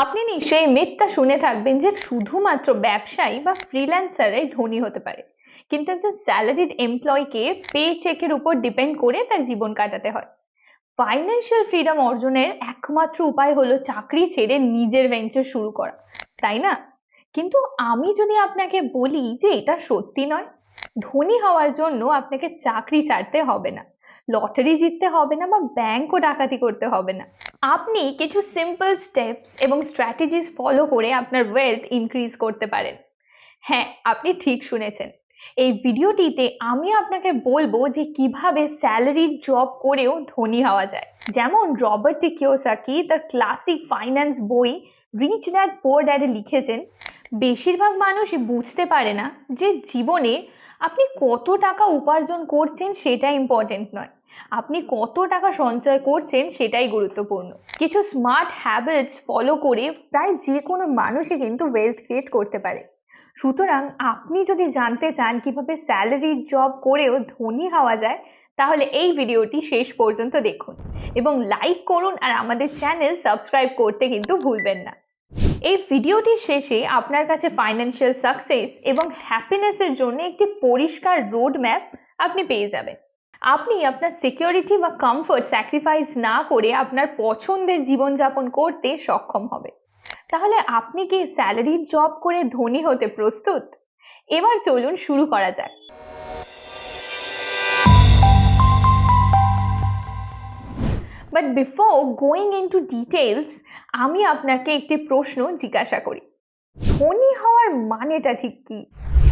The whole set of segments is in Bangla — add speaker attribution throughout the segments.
Speaker 1: আপনি নিশ্চয়ই মিথ্যা শুনে থাকবেন যে শুধুমাত্র ব্যবসায়ী বা ফ্রিল্যান্সাররাই ধনী হতে পারে। কিন্তু একজন স্যালারিড এমপ্লয়কে পে চেকের উপর ডিপেন্ড করে তার জীবন কাটাতে হয়। ফাইন্যান্সিয়াল ফ্রিডম অর্জনের একমাত্র উপায় হলো চাকরি ছেড়ে নিজের ভেঞ্চার শুরু করা, তাই না? কিন্তু আমি যদি আপনাকে বলি যে এটা সত্যি নয়, ধনী হওয়ার জন্য আপনাকে চাকরি ছাড়তে হবে না। লটারি জিততে হবে না বা ব্যাংকও ডাকাতি করতে হবে না। আপনি কিছু সিম্পল স্টেপস এবং স্ট্র্যাটেজিস ফলো করে আপনার ওয়েলথ ইনক্রিজ করতে পারেন। হ্যাঁ আপনি ঠিক শুনেছেন। এই ভিডিওটিতে আমি আপনাকে বলব যে কীভাবে স্যালারিড জব করেও ধনী হওয়া যায়। যেমন রবার্ট কিওসাকি তার ক্লাসিক ফাইন্যান্স বই রিচ ড্যাড পোর ড্যাডে লিখেছেন, বেশিরভাগ মানুষই বুঝতে পারে না যে জীবনে আপনি কত টাকা উপার্জন করছেন সেটা ইম্পর্টেন্ট নয়। আপনি কত টাকা সঞ্চয় করছেন সেটাই গুরুত্বপূর্ণ। কিছু স্মার্ট হ্যাবিটস ফলো করে প্রায় যে কোনো মানুষই কিন্তু ওয়েলথ ক্রিয়েট করতে পারে। সুতরাং আপনি যদি জানতে চান কীভাবে স্যালারি জব করেও ধনী হওয়া যায়, তাহলে এই ভিডিওটি শেষ পর্যন্ত দেখুন। এবং লাইক করুন আর আমাদের চ্যানেল সাবস্ক্রাইব করতে কিন্তু ভুলবেন না। এই ভিডিওটির শেষে আপনার কাছে ফাইন্যান্সিয়াল সাকসেস এবং হ্যাপিনেসের জন্য একটি পরিষ্কার রোড ম্যাপ আপনি পেয়ে যাবেন। আপনি আপনার সিকিউরিটি বা কমফোর্ট স্যাক্রিফাইস না করে আপনার পছন্দের জীবনযাপন করতে সক্ষম হবে তাহলে আপনি কি স্যালারির জব করে ধনী হতে প্রস্তুত? এবার চলুন শুরু করা যাক। But before going into details আমি আপনাকে একটি প্রশ্ন জিজ্ঞাসা করি। ধনী হওয়ার মানেটা ঠিক কি?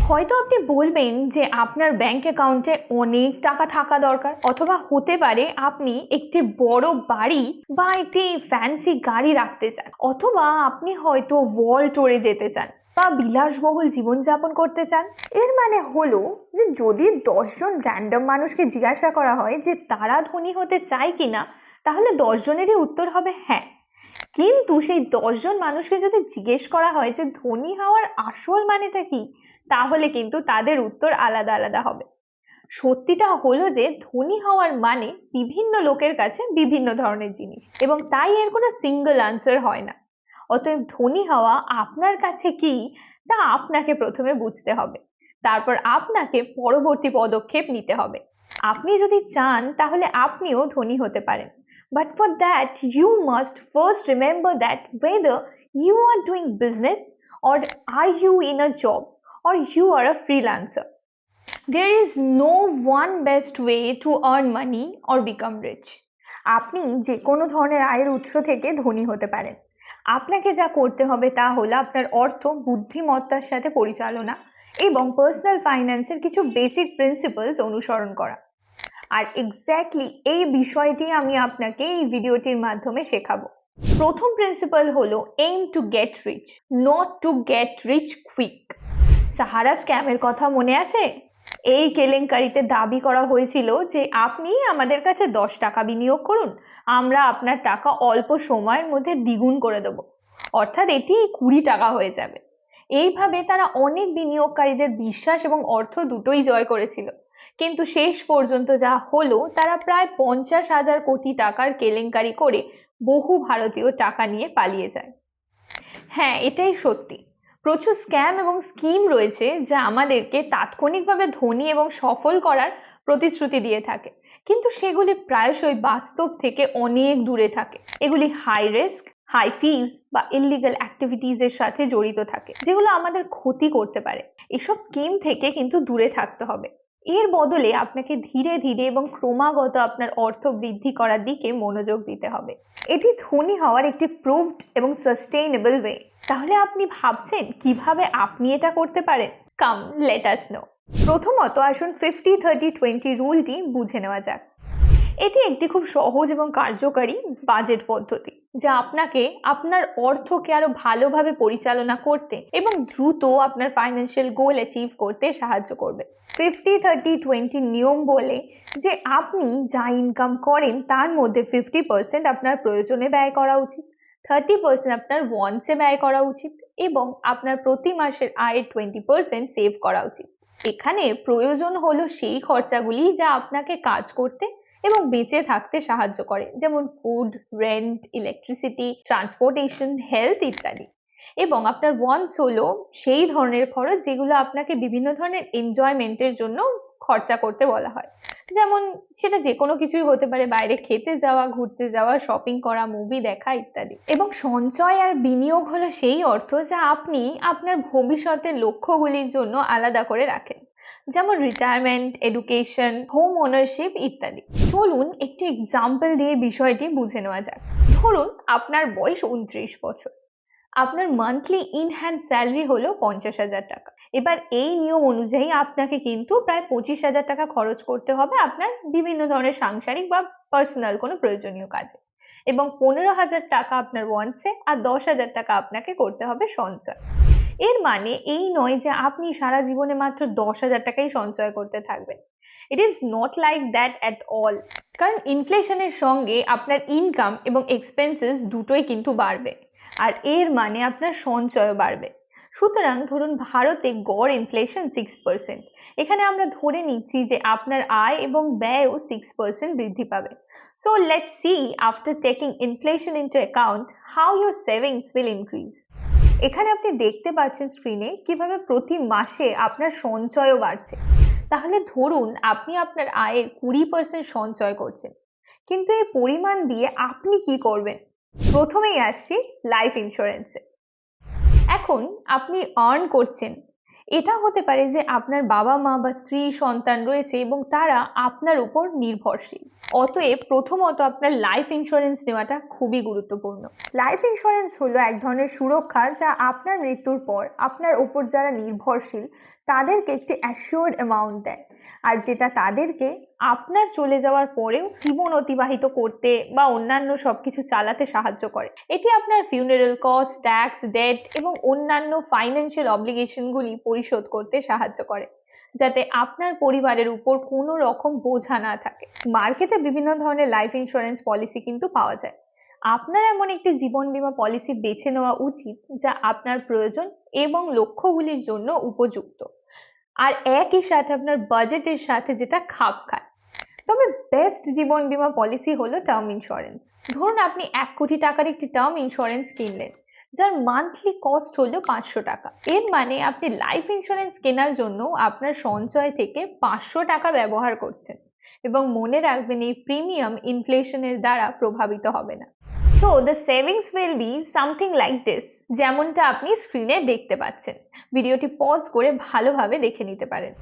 Speaker 1: হয়তো আপনি বলবেন যে আপনার ব্যাংক অ্যাকাউন্টে অনেক টাকা থাকা দরকার, অথবা হতে পারে আপনি একটি বড় বাড়ি বা একটি ফ্যান্সি গাড়ি রাখতে চান, অথবা আপনি হয়তো ওয়ার্ল্ড ট্যুরে যেতে চান বা বিলাসবহুল জীবনযাপন করতে চান। এর মানে হলো যে যদি দশজন র্যান্ডম মানুষকে জিজ্ঞাসা করা হয় যে তারা ধনী হতে চায় কিনা তাহলে দশজনেরই উত্তর হবে হ্যাঁ। কিন্তু সেই দশজন মানুষকে যদি জিজ্ঞেস করা হয় যে ধনী হওয়ার আসল মানেটা কি, তাহলে কিন্তু তাদের উত্তর আলাদা আলাদা হবে। সত্যিটা হলো যে ধনী হওয়ার মানে বিভিন্ন লোকের কাছে বিভিন্ন ধরনের জিনিস এবং তাই এর কোনো সিঙ্গল আনসার হয় না। অতএব ধনী হওয়া আপনার কাছে কি, তা আপনাকে প্রথমে বুঝতে হবে। তারপর আপনাকে পরবর্তী পদক্ষেপ নিতে হবে। আপনি যদি চান, তাহলে আপনিও ধনী হতে পারেন। But for that you must first remember that whether you are doing business or are you in a job or you are a freelancer there is no one best way to earn money or become rich আপনি যে কোনো ধরনের আয়ের উৎস থেকে ধনী হতে পারেন। আপনাকে যা করতে হবে তা হলো আপনার অর্থ, বুদ্ধিমত্তার সাথে পরিচালনা এবং পার্সোনাল ফাইন্যান্সের কিছু বেসিক প্রিন্সিপালস অনুসরণ করা। আর এক্স্যাক্টলি এই বিষয়টি আমি আপনাকে এই ভিডিওটির মাধ্যমে শেখাবো। প্রথম প্রিন্সিপাল হলো aim to get rich not to get rich quick Sahara স্ক্যামের কথা মনে আছে? এই কেলেঙ্কারিতে দাবি করা হয়েছিল যে আপনি আমাদের কাছে দশ টাকা বিনিয়োগ করুন, আমরা আপনার টাকা অল্প সময়ের মধ্যে দ্বিগুণ করে দেবো। অর্থাৎ এটি কুড়ি টাকা হয়ে যাবে। এইভাবে তারা অনেক বিনিয়োগকারীদের বিশ্বাস এবং অর্থ দুটোই জয় করেছিল। কিন্তু শেষ পর্যন্ত যা হলো, তারা প্রায় পঞ্চাশ হাজার কোটি টাকার কেলেঙ্কারি করে বহু ভারতীয় টাকা নিয়ে পালিয়ে যায়। হ্যাঁ এটাই সত্যি। প্রচুর স্ক্যাম এবং স্কিম রয়েছে যা আমাদেরকে তাৎক্ষণিকভাবে ধনী এবং সফল করার প্রতিশ্রুতি দিয়ে থাকে। কিন্তু সেগুলি প্রায়শই বাস্তব থেকে অনেক দূরে থাকে। এগুলি হাই রিস্ক হাই ফিজ বা ইলিগাল অ্যাক্টিভিটিস এর সাথে জড়িত থাকে, যেগুলো আমাদের ক্ষতি করতে পারে। এসব স্কিম থেকে কিন্তু দূরে থাকতে হবে। এর বদলে আপনাকে ধীরে ধীরে এবং ক্রমাগত আপনার অর্থ বৃদ্ধি করার দিকে মনোযোগ দিতে হবে। এটি ধনী হওয়ার একটি প্রুভড এবং সাস্টেইনেবল ওয়ে তাহলে আপনি ভাবছেন, কীভাবে আপনি এটা করতে পারেন? কাম লেট আস নো প্রথমত আসুন ফিফটি থার্টি টোয়েন্টি রুলটি বুঝে নেওয়া যাক। এটি একটি খুব সহজ এবং কার্যকারী বাজেট পদ্ধতি। যা আপনাকে আপনার অর্থকে আরও ভালোভাবে পরিচালনা করতে এবং দ্রুত আপনার ফাইন্যান্সিয়াল গোল অ্যাচিভ করতে সাহায্য করবে। ফিফটি থার্টি টোয়েন্টি নিয়ম বলে যে আপনি যা ইনকাম করেন তার মধ্যে ফিফটি পার্সেন্ট আপনার প্রয়োজনে ব্যয় করা উচিত থার্টি পার্সেন্ট আপনার ওয়ান্সে ব্যয় করা উচিত এবং আপনার প্রতি মাসের আয়ের টোয়েন্টি পার্সেন্ট সেভ করা উচিত। এখানে প্রয়োজন হলো সেই খরচাগুলি যা আপনাকে কাজ করতে এবং বেঁচে থাকতে সাহায্য করে, যেমন food rent electricity transportation health ইত্যাদি। এবং আপনার ওয়ান্স হলো সেই ধরনের খরচ যেগুলো আপনাকে বিভিন্ন ধরনের এনজয়মেন্টের জন্য খরচা করতে বলা হয়। যেমন সেটা যে কোনো কিছুই হতে পারে, বাইরে খেতে যাওয়া, ঘুরতে যাওয়া শপিং করা মুভি দেখা ইত্যাদি। এবং সঞ্চয় আর বিনিয়োগ হলো সেই অর্থ যা আপনি আপনার ভবিষ্যতের লক্ষ্যগুলির জন্য আলাদা করে রাখেন। যেমন রিটায়ারমেন্ট এডুকেশন হোম ওনারশিপ ইত্যাদি। চলুন একটি এক্সাম্পল দিয়ে বিষয়টি বুঝে নেওয়া যাক। ধরুন আপনার বয়স উনত্রিশ বছর। আপনার মান্থলি ইন হ্যান্ড স্যালারি হলো পঞ্চাশ হাজার টাকা। এবার এই নিয়ম অনুযায়ী আপনাকে কিন্তু প্রায় পঁচিশ হাজার টাকা খরচ করতে হবে আপনার বিভিন্ন ধরনের সাংসারিক বা পার্সোনাল কোনো প্রয়োজনীয় কাজে। এবং পনেরো হাজার টাকা আপনার ওয়ান্সে আর দশ হাজার টাকা আপনাকে করতে হবে সঞ্চয়। এর মানে এই নয় যে আপনি সারা জীবনে মাত্র দশ হাজার টাকাই সঞ্চয় করতে থাকবেন। It is not like that at all কারণ ইনফ্লেশনের সঙ্গে আপনার ইনকাম এবং এক্সপেন্সেস দুটোই কিন্তু বাড়বে। আর এর মানে আপনার সঞ্চয়ও বাড়বে। সুতরাং ধরুন ভারতে গড় ইনফ্লেশন সিক্স পার্সেন্ট এখানে আমরা ধরে নিচ্ছি যে আপনার আয় এবং ব্যয়ও সিক্স পার্সেন্ট বৃদ্ধি পাবে। So let see after taking inflation into account how your savings will increase এখানে আপনি দেখতে পাচ্ছেন স্ক্রিনে কীভাবে প্রতি মাসে আপনার সঞ্চয়ও বাড়ছে। তাহলে ধরুন আপনি আপনার আয়ের কুড়ি পার্সেন্ট সঞ্চয় করছেন। কিন্তু এই পরিমাণ দিয়ে আপনি কি করবেন? প্রথমেই আসছি লাইফ ইন্স্যুরেন্সে এখন আপনি আর্ন করছেন এটা হতে পারে যে আপনার বাবা মা বা স্ত্রী, সন্তান রয়েছে এবং তারা আপনার উপর নির্ভরশীল। অতএব প্রথমত আপনার লাইফ ইন্স্যুরেন্স নেওয়াটা খুবই গুরুত্বপূর্ণ। লাইফ ইন্স্যুরেন্স হলো এক ধরনের সুরক্ষা যা আপনার মৃত্যুর পর আপনার উপর যারা নির্ভরশীল, তাদেরকে একটি অ্যাসিওর্ড অ্যামাউন্ট দেয়। আর যেটা তাদেরকে আপনার চলে যাওয়ার পরেও জীবন অতিবাহিত করতে বা অন্যান্য সবকিছু চালাতে সাহায্য করে। এটি আপনার ফিউনারেল কস্ট ট্যাক্স ডেট এবং অন্যান্য ফাইন্যান্সিয়াল অব্লিগেশনগুলি পরিশোধ করতে সাহায্য করে, যাতে আপনার পরিবারের উপর কোনো রকম বোঝা না থাকে। মার্কেটে বিভিন্ন ধরনের লাইফ ইন্স্যুরেন্স পলিসি কিন্তু পাওয়া যায়। আপনার এমন একটি জীবন বীমা পলিসি বেছে নেওয়া উচিত যা আপনার প্রয়োজন এবং লক্ষ্যগুলির জন্য উপযুক্ত। আর একই সাথে আপনার বাজেটের সাথে যেটা খাপ খায়। তবে বেস্ট জীবন বীমা পলিসি হলো টার্ম ইন্স্যুরেন্স ধরুন আপনি এক কোটি টাকার একটি টার্ম ইন্স্যুরেন্স কিনলেন, যার মান্থলি কস্ট হলো পাঁচশো টাকা। এর মানে আপনি লাইফ ইন্স্যুরেন্স কেনার জন্য আপনার সঞ্চয় থেকে পাঁচশো টাকা ব্যবহার করছেন এবং মনে রাখবেন এই প্রিমিয়াম ইনফ্লেশনের দ্বারা প্রভাবিত হবে না। So the savings will be something like this যেমনটা আপনি স্ক্রিনে দেখতে পাচ্ছেন। ভিডিওটি পজ করে ভালোভাবে দেখে নিতে পারেন।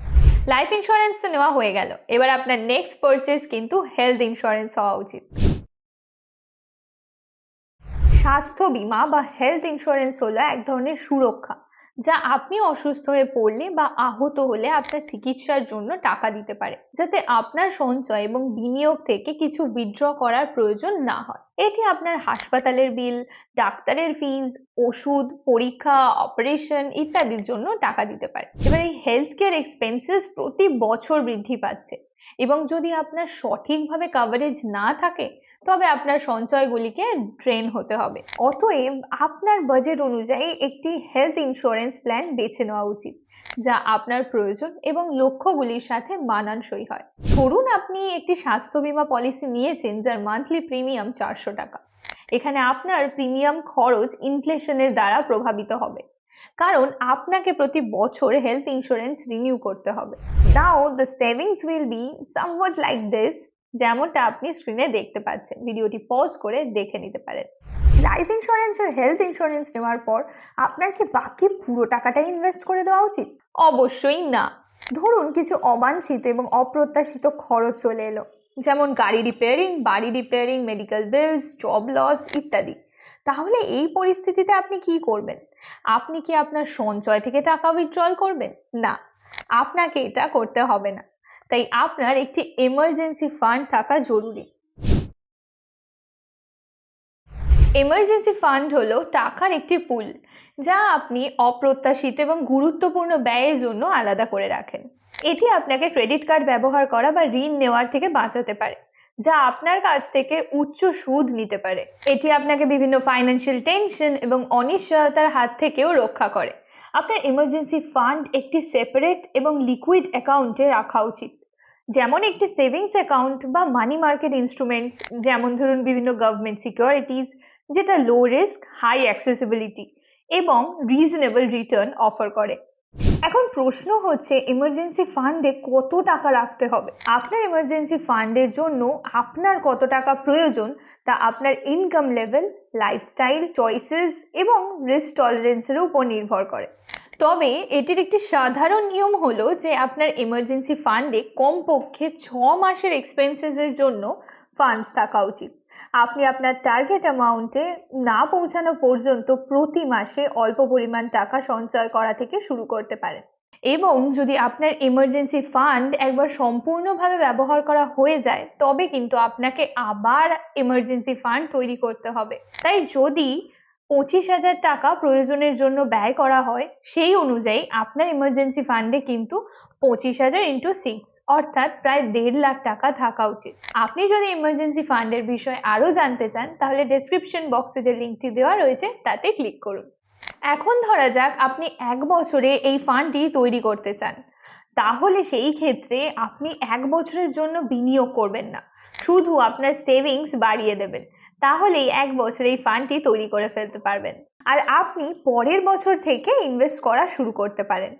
Speaker 1: লাইফ ইন্স্যুরেন্স তো নেওয়া হয়ে গেল। এবার আপনার নেক্সট পারচেস কিন্তু হেলথ ইন্স্যুরেন্স হওয়া উচিত। স্বাস্থ্য বীমা বা হেলথ ইন্স্যুরেন্স হলো এক ধরনের সুরক্ষা। যা আপনি অসুস্থ হয়ে পড়লে বা আহত হলে আপনার চিকিৎসার জন্য টাকা দিতে পারে, যাতে আপনার সঞ্চয় এবং বিনিয়োগ থেকে কিছু উইথড্র করার প্রয়োজন না হয়। এটি আপনার হাসপাতালের বিল ডাক্তারের ফিজ ওষুধ, পরীক্ষা অপারেশন ইত্যাদির জন্য টাকা দিতে পারে। এবার এই হেলথ কেয়ার এক্সপেন্সেস প্রতি বছর বৃদ্ধি পাচ্ছে এবং যদি আপনার সঠিকভাবে কাভারেজ না থাকে তবে আপনার সঞ্চয়গুলিকে ড্রেন হতে হবে। অতএব আপনার বাজেট অনুযায়ী একটি হেলথ ইন্স্যুরেন্স প্ল্যান বেছে নেওয়া উচিত, যা আপনার প্রয়োজন এবং লক্ষ্যগুলির সাথে মানানসই হয়। ধরুন আপনি একটি স্বাস্থ্য বীমা পলিসি নিয়েছেন, যার মান্থলি প্রিমিয়াম চারশো টাকা। এখানে আপনার প্রিমিয়াম খরচ ইনফ্লেশনের দ্বারা প্রভাবিত হবে, কারণ আপনাকে প্রতি বছর হেলথ ইন্স্যুরেন্স রিনিউ করতে হবে। Now the savings will be somewhat like this যেমনটা আপনি স্ক্রিনে দেখতে পাচ্ছেন। ভিডিওটি পজ করে দেখে নিতে পারেন। লাইফ ইন্স্যুরেন্স আর হেলথ ইন্স্যুরেন্স নেওয়ার পর আপনার কি বাকি পুরো টাকাটা ইনভেস্ট করে দেওয়া উচিত? অবশ্যই না। ধরুন কিছু অবাঞ্ছিত এবং অপ্রত্যাশিত খরচ চলে এলো। যেমন গাড়ি রিপেয়ারিং বাড়ি repairing medical bills job loss ইত্যাদি। তাহলে এই পরিস্থিতিতে আপনি কি করবেন? আপনি কি আপনার সঞ্চয় থেকে টাকা উইথড্রল করবেন? না। আপনাকে এটা করতে হবে না। তাই আপনার একটি এমার্জেন্সি ফান্ড থাকা জরুরি। এমার্জেন্সি ফান্ড হলো টাকার একটি পুল যা আপনি অপ্রত্যাশিত এবং গুরুত্বপূর্ণ ব্যয়ের জন্য আলাদা করে রাখেন। এটি আপনাকে ক্রেডিট কার্ড ব্যবহার করা বা ঋণ নেওয়ার থেকে বাঁচাতে পারে, যা আপনার কাছ থেকে উচ্চ সুদ নিতে পারে। এটি আপনাকে বিভিন্ন ফাইন্যান্সিয়াল টেনশন এবং অনিশ্চয়তার হাত থেকেও রক্ষা করে। আপনার এমার্জেন্সি ফান্ড একটি সেপারেট এবং লিকুইড অ্যাকাউন্টে রাখা উচিত। যেমন একটি সেভিংস অ্যাকাউন্ট বা মানি মার্কেট ইনস্ট্রুমেন্টস যেমন ধরুন বিভিন্ন গভর্নমেন্ট সিকিউরিটিজ যেটা লো রিস্ক হাই অ্যাক্সেসিবিলিটি এবং রিজনেবল রিটার্ন অফার করে। এখন প্রশ্ন হচ্ছে এমার্জেন্সি ফান্ডে কত টাকা রাখতে হবে? আপনার এমার্জেন্সি ফান্ডের জন্য আপনার কত টাকা প্রয়োজন তা আপনার ইনকাম লেভেল লাইফস্টাইল চয়েসেস এবং রিস্ক টলারেন্সের উপর নির্ভর করে। তবে এটির একটি সাধারণ নিয়ম হলো যে আপনার এমার্জেন্সি ফান্ডে কমপক্ষে ছ মাসের এক্সপেন্সেসের জন্য ফান্ডস থাকা উচিত। আপনি আপনার টার্গেট অ্যামাউন্টে না পৌঁছানো পর্যন্ত প্রতি মাসে অল্প পরিমাণ টাকা সঞ্চয় করা থেকে শুরু করতে পারেন। এবং যদি আপনার এমার্জেন্সি ফান্ড একবার সম্পূর্ণভাবে ব্যবহার করা হয়ে যায়, তবে কিন্তু আপনাকে আবার এমার্জেন্সি ফান্ড তৈরি করতে হবে। তাই যদি পঁচিশ হাজার টাকা প্রয়োজনের জন্য ব্যয় করা হয়, সেই অনুযায়ী আপনার এমার্জেন্সি ফান্ডে কিন্তু পঁচিশ হাজার ইন্টু সিক্স অর্থাৎ প্রায় দেড় লাখ টাকা থাকা উচিত। আপনি যদি এমার্জেন্সি ফান্ডের বিষয়ে আরও জানতে চান, তাহলে ডেসক্রিপশন বক্সে যে লিঙ্কটি দেওয়া রয়েছে, তাতে ক্লিক করুন। এখন ধরা যাক আপনি এক বছরে এই ফান্ডটি তৈরি করতে চান। তাহলে সেই ক্ষেত্রে আপনি এক বছরের জন্য বিনিয়োগ করবেন না। শুধু আপনার সেভিংস বাড়িয়ে দেবেন। তাহলেই এক বছরে এই ফান্ডটি তৈরি করে ফেলতে পারবেন। আর আপনি পরের বছর থেকে ইনভেস্ট করা শুরু করতে পারেন।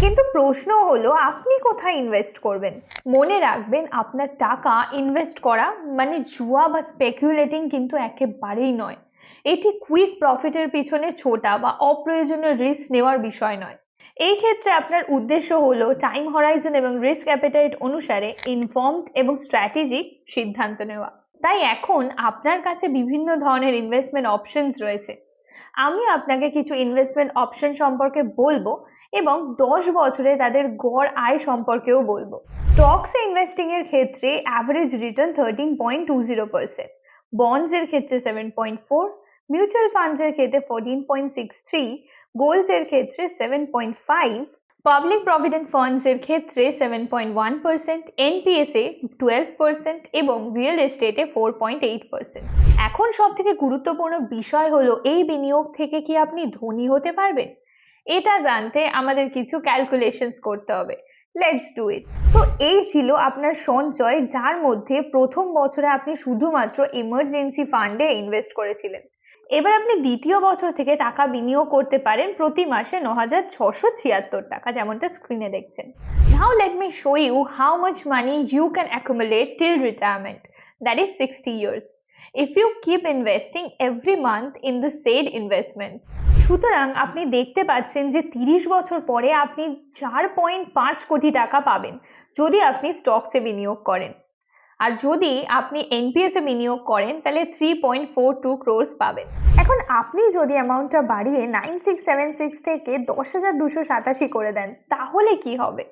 Speaker 1: কিন্তু প্রশ্ন হলো, আপনি কোথায় ইনভেস্ট করবেন? মনে রাখবেন, আপনার টাকা ইনভেস্ট করা মানে জুয়া বা স্পেকুলেটিং কিন্তু একেবারেই নয়। এটি কুইক প্রফিটের পিছনে ছোটা বা অপ্রয়োজনীয় রিস্ক নেওয়ার বিষয় নয়। এই ক্ষেত্রে আপনার উদ্দেশ্য হলো টাইম হরাইজন এবং রিস্ক অ্যাপেটাইট অনুসারে ইনফর্মড এবং স্ট্র্যাটেজিক সিদ্ধান্ত নেওয়া। তাই এখন আপনার কাছে বিভিন্ন ধরনের ইনভেস্টমেন্ট অপশনস রয়েছে। আমি আপনাকে কিছু ইনভেস্টমেন্ট অপশন সম্পর্কে বলব এবং দশ বছরে তাদের গড় আয় সম্পর্কেও বলব। স্টকসে ইনভেস্টিং এর ক্ষেত্রে average return thirteen point two zero percent বন্ডসের ক্ষেত্রে সেভেন পয়েন্ট ফোর মিউচুয়াল ফান্ডসের ক্ষেত্রে ফোরটিন পয়েন্ট সিক্স থ্রি গোল্ডসের ক্ষেত্রে seven point five public provident ফান্ডসের ক্ষেত্রে সেভেন পয়েন্ট ওয়ান পার্সেন্ট এনপিএসে টুয়েলভ পার্সেন্ট এবং রিয়েল এস্টেটে ফোর পয়েন্ট এইট পার্সেন্ট এখন সব থেকে গুরুত্বপূর্ণ বিষয় হলো, এই বিনিয়োগ থেকে কি আপনি ধনী হতে পারবেন? এটা জানতে আমাদের কিছু ক্যালকুলেশনস করতে হবে। লেটস ডু ইট তো এই ছিল আপনার সঞ্চয়, যার মধ্যে প্রথম বছরে আপনি শুধুমাত্র ইমার্জেন্সি ফান্ডে ইনভেস্ট করেছিলেন। এবার আপনি দ্বিতীয় বছর থেকে টাকা বিনিয়োগ করতে পারেন প্রতি মাসে ন হাজার ছশো ছিয়াত্তর টাকা, যেমনটা স্ক্রিনে দেখছেন। Now let me show you how much money you can accumulate till retirement that is sixty years if you keep investing every month in the said investments, সুতরাং আপনি দেখতে পাচ্ছেন যে তিরিশ বছর পরে আপনি চার পয়েন্ট পাঁচ কোটি টাকা পাবেন, যদি আপনি স্টকসে বিনিয়োগ করেন। আর যদি আপনি এনপিএস বিনিয়োগ করেন, তাহলে three point four two crores পাবেন। এখন আপনি যদি অ্যামাউন্টটা বাড়িয়ে নাইন সিক্স সেভেন সিক্স থেকে দশ হাজার দুশো সাতাশি করে দেন, তাহলে কি হবে?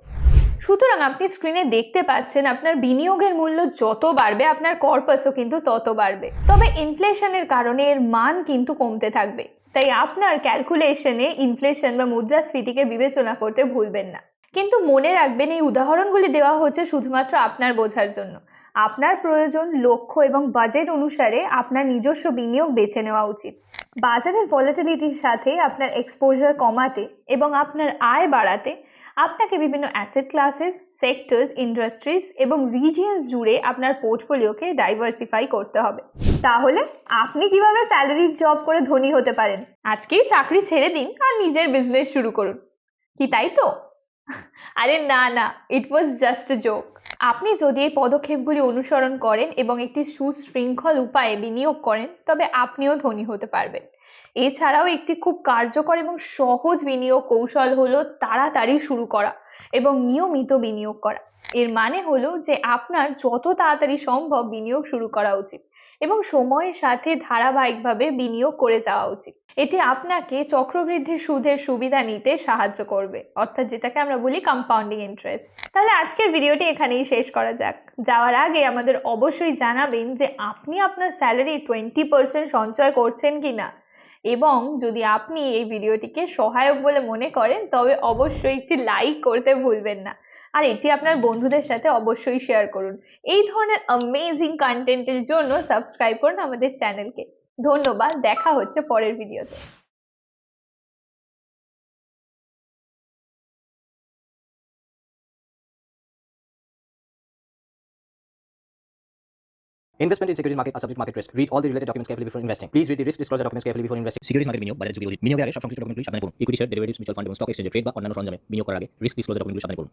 Speaker 1: সুতরাং আপনি স্ক্রিনে দেখতে পাচ্ছেন আপনার বিনিয়োগের মূল্য যত বাড়বে, আপনার কর্পাসও কিন্তু তত বাড়বে। তবে ইনফ্লেশনের কারণে এর মান কিন্তু কমতে থাকবে। তাই আপনার ক্যালকুলেশনে ইনফ্লেশন বা মুদ্রাস্ফীতিকে বিবেচনা করতে ভুলবেন না। কিন্তু মনে রাখবেন, এই উদাহরণগুলি দেওয়া হচ্ছে শুধুমাত্র আপনার বোঝার জন্য। আপনার প্রয়োজন লক্ষ্য এবং বাজেট অনুসারে আপনার নিজস্ব বিনিয়োগ বেছে নেওয়া উচিত। বাজারের ভলাটিলিটির সাথে আপনার এক্সপোজার কমাতে এবং আপনার আয় বাড়াতে আপনাকে বিভিন্ন অ্যাসেট ক্লাসেস সেক্টরস ইন্ডাস্ট্রিজ এবং রিজিয়ন্স জুড়ে আপনার পোর্টফোলিওকে ডাইভার্সিফাই করতে হবে। তাহলে আপনি কীভাবে স্যালারির জব করে ধনী হতে পারেন? আজকেই চাকরি ছেড়ে দিন আর নিজের বিজনেস শুরু করুন। কি তাই তো? আরে না না ইট ওয়াজ জাস্ট এ জোক আপনি যদি এই পদক্ষেপগুলি অনুসরণ করেন এবং একটি সুশৃঙ্খল উপায়ে বিনিয়োগ করেন, তবে আপনিও ধনী হতে পারবেন। এছাড়াও একটি খুব কার্যকর এবং সহজ বিনিয়োগ কৌশল হলো তাড়াতাড়ি শুরু করা এবং নিয়মিত বিনিয়োগ করা। এর মানে হলো যে আপনার যত তাড়াতাড়ি সম্ভব বিনিয়োগ শুরু করা উচিত এবং সময়ের সাথে ধারাবাহিকভাবে বিনিয়োগ করে যাওয়া উচিত। এটি আপনাকে চক্রবৃদ্ধি সুদের সুবিধা নিতে সাহায্য করবে, অর্থাৎ যেটাকে আমরা বলি কম্পাউন্ডিং ইন্টারেস্ট তাহলে আজকের ভিডিওটি এখানেই শেষ করা যাক। যাওয়ার আগে আমাদের অবশ্যই জানাবেন যে আপনি আপনার স্যালারি টোয়েন্টি পার্সেন্ট সঞ্চয় করছেন কিনা। এবং যদি আপনি এই ভিডিওটিকে সহায়ক বলে মনে করেন, তবে অবশ্যই একটি লাইক করতে ভুলবেন না। আর এটি আপনার বন্ধুদের সাথে অবশ্যই শেয়ার করুন। এই ধরনের অ্যামেজিং কন্টেন্টের জন্য সাবস্ক্রাইব করুন আমাদের চ্যানেলকে ধন্যবাদ, দেখা হচ্ছে পরের ভিডিওতে
Speaker 2: Investment in securities market are subject market risk. Read all the related documents carefully before investing. Please read the risk disclosure documents carefully before investing.
Speaker 3: Securities market বিনিয়োগ shop ঝুঁকি shop বিনিয়োগের আগে সব সংশ্লিষ্ট ডকুমেন্টগুলি সাবধানে পড়ুন equity share derivatives mutual fund এবং স্টক এক্সচেঞ্জে ট্রেড বা অন্যান্য সরঞ্জামে বিনিয়োগ করার আগে রিস্ক ডিসক্লোজার ডকুমেন্টগুলি সাবধানে পড়ুন